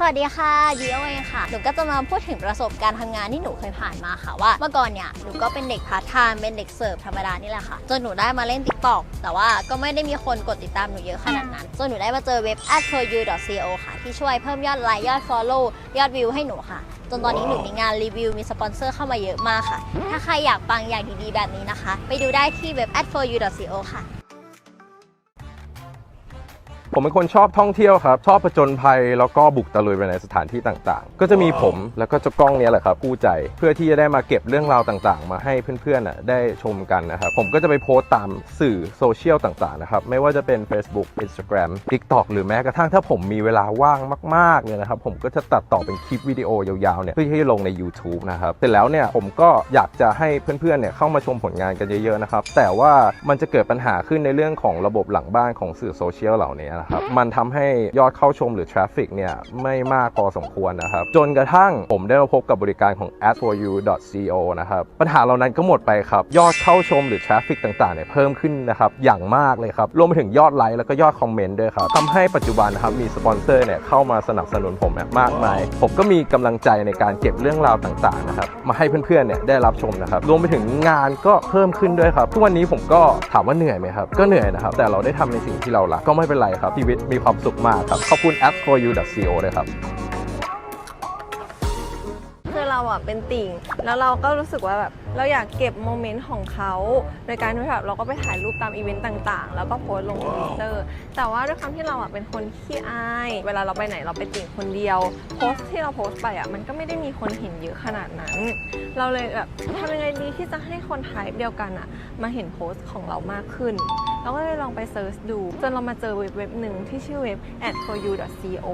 สวัสดีค่ะยูโอเองค่ะ หนูก็จะมาพูดถึงประสบการณ์ทำงานที่หนูเคยผ่านมาค่ะว่า เมื่อก่อนเนี่ย หนูก็เป็นเด็กพาร์ทไทม์ เป็นเด็กเสิร์ฟธรรมดานี่แหละค่ะ จนหนูได้มาเล่น TikTok แต่ว่าก็ไม่ได้มีคนกดติดตามหนูเยอะขนาดนั้น จนหนูได้มาเจอเว็บ a d for you co ค่ะ ที่ช่วยเพิ่มยอดไลค์ ยอด follow ยอดวิวให้หนูค่ะ จนตอนนี้หนูมีงานรีวิว มีสปอนเซอร์เข้ามาเยอะมากค่ะ ถ้าใครอยากฟังอยางดีๆแบบนี้นะคะ ไปดูได้ที่เว็บ a d for you co ค่ะ ผมเป็นคนชอบท่องเที่ยวครับ ชอบผจญภัยแล้วก็บุกตะลุยไปในสถานที่ต่างๆ ก็จะมีผมแล้วก็เจ้ากล้องเนี้ยแหละครับคู่ใจเพื่อที่จะได้มาเก็บเรื่องราวต่างๆ มาให้เพื่อนๆน่ะได้ชมกันนะครับ ผมก็จะไปโพสต์ตามสื่อโซเชียลต่างๆนะครับ ไม่ว่าจะเป็น Facebook Instagram TikTok หรือแม้กระทั่งถ้าผมมีเวลาว่างมากๆเนี่ยนะครับ ผมก็จะตัดต่อเป็นคลิปวิดีโอยาวๆเนี่ยเพื่อที่จะลงใน YouTube นะครับเสร็จแล้วเนี่ยผมก็อยากจะให้เพื่อนๆเนี่ยเข้ามาชมผลงานกันเยอะๆนะครับแต่ว่ามันจะเกิดปัญหาขึ้นในเรื่องของระบบหลังบ้านของสื่อโซเชียลเหล่านี้นะครับมันทำให้ยอดเข้าชมหรือทราฟฟิกเนี่ยไม่มากพอสมควรนะครับ จนกระทั่งผมได้มาพบกับบริการของ ad4u.co นะครับ ปัญหาเหล่านั้นก็หมดไปครับ ยอดเข้าชมหรือทราฟฟิกต่างๆเนี่ยเพิ่มขึ้นนะครับ อย่างมากเลยครับ รวมไปถึงยอดไลค์แล้วก็ยอดคอมเมนต์ด้วยครับทำให้ปัจจุบันนะครับมีสปอนเซอร์เนี่ยเข้ามาสนับสนุนผมมากมาย ผมก็มีกำลังใจในการเก็บเรื่องราวต่างๆนะครับมาให้เพื่อนๆเนี่ยได้รับชมนะครับ รวมไปถึงงานก็เพิ่มขึ้นด้วยครับทุกวันนี้ผมก็ถามว่าเหนื่อยไหมครับก็เหนื่อยนะครับแต่เราได้ทำในสิ่งที่เรารักก็ไม่เป็นไรครับชีวิตมีความสุขมากครับ ขอบคุณ a p for you co ด้วยครับ เราอะเป็นติ่ง แล้วเราก็รู้สึกว่าแบบเราอยากเก็บโมเมนต์ของเขาโดยการที่แบบเราก็ไปถ่ายรูปตามอีเวนต์ต่างๆ แล้วก็โพสต์ลงทวิตเตอร์แต่ว่าด้วยความที่เราอะเป็นคนขี้อาย เวลาเราไปไหนเราไปติ่งคนเดียว โพสต์ที่เราโพสต์ไปอะมันก็ไม่ได้มีคนเห็นเยอะขนาดนั้น เราเลยแบบทำยังไงดีที่จะให้คนไทป์เดียวกันอะมาเห็นโพสต์ของเรามากขึ้นเราก็เลยลองไปเซิร์ชดู จนเรามาเจอเว็บเว็บหนึ่งที่ชื่อเว็บ ad4u.co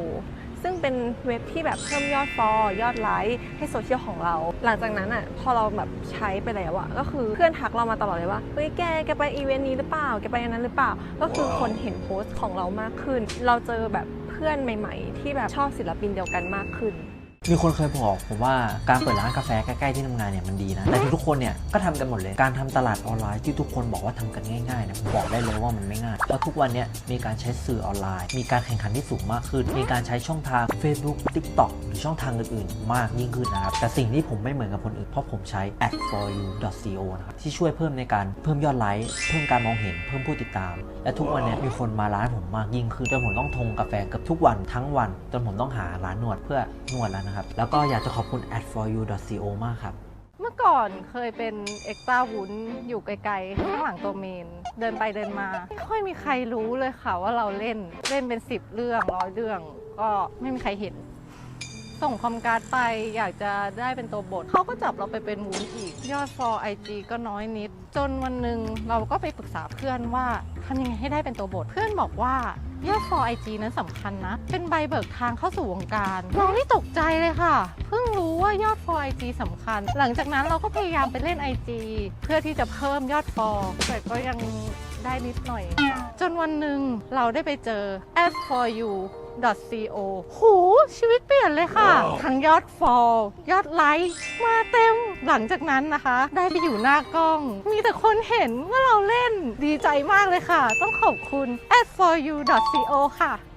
ซึ่งเป็นเว็บที่แบบเพิ่มยอดฟอลยอดไลค์ให้โซเชียลของเรา หลังจากนั้นอะพอเราแบบใช้ไปแล้วอะก็คือเพื่อนทักเรามาตลอดเลยว่าเฮ้ยแกแกไปอีเวนต์นี้หรือเปล่าแกไปอันนั้นหรือเปล่า ก็คือคนเห็นโพสต์ของเรามากขึ้น เราเจอแบบเพื่อนใหม่ ๆ ที่แบบชอบศิลปินเดียวกันมากขึ้น มีคนเคยบอกผมว่าการเปิดร้านกาแฟใกล้ๆที่ทำงานเนี่ยมันดีนะ แต่ทุกคนเนี่ยก็ทำกันหมดเลย การทำตลาดออนไลน์ที่ทุกคนบอกว่าทำกันง่ายๆเนี่ยผมบอกได้เลยว่ามันไม่ง่าย เพราะทุกวันเนี่ยมีการใช้สื่อออนไลน์ มีการแข่งขันที่สูงมากขึ้น มีการใช้ช่องทาง Facebook TikTok หรือช่องทางอื่นๆ มากยิ่งขึ้นนะครับ แต่สิ่งที่ผมไม่เหมือนกับคนอื่น เพราะผมใช้ ad4u.co นะครับ ที่ช่วยเพิ่มในการเพิ่มยอดไลค์ เพิ่มการมองเห็น เพิ่มผู้ติดตาม และทุกวันเนี่ยมีคนมาร้านผมมากยิ่งขึ้นจนผมต้องทงกาแฟเกือบทุกวันทั้งวันจนผมต้องหาร้านนวดเพื่อนวดแล้วนะครับ แล้วก็อยากจะขอบคุณ ad4u.co มากครับ เมื่อก่อนเคยเป็นเอ็กตาวุ้นอยู่ไกลๆข้างหลังตัวเมน เดินไปเดินมาไม่ค่อยมีใครรู้เลยค่ะว่าเราเล่นเล่นเป็นสิบเรื่องร้อยเรื่อง ก็ไม่มีใครเห็น ส่งคอมการ์ดไปอยากจะได้เป็นตัวบทเขาก็จับเราไปเป็นวุ้นอีก ยอดฟอร์ไอจีก็น้อยนิด จนวันหนึ่งเราก็ไปปรึกษาเพื่อนว่าทำยังไงให้ได้เป็นตัวบท เพื่อนบอกว่ายอดฟอร์ไอจีนั้นสำคัญนะ เป็นใบเบิกทางเข้าสู่วงการเรานี่ตกใจเลยค่ะ เพิ่งรู้ว่ายอดฟอร์ไอจีสำคัญ หลังจากนั้นเราก็พยายามไปเล่น IG เพื่อที่จะเพิ่มยอดฟอลแต่ก็ยังได้นิดหน่อย จนวันหนึ่งเราได้ไปเจอ as for you co โหชีวิตเปลี่ยนเลยค่ะ ทั้งยอดฟอลยอดไลค์มาเต็มหลังจากนั้นนะคะ ได้ไปอยู่หน้ากล้อง มีแต่คนเห็นว่าเราเล่น ดีใจมากเลยค่ะ ต้องขอบคุณ as for you co ค่ะ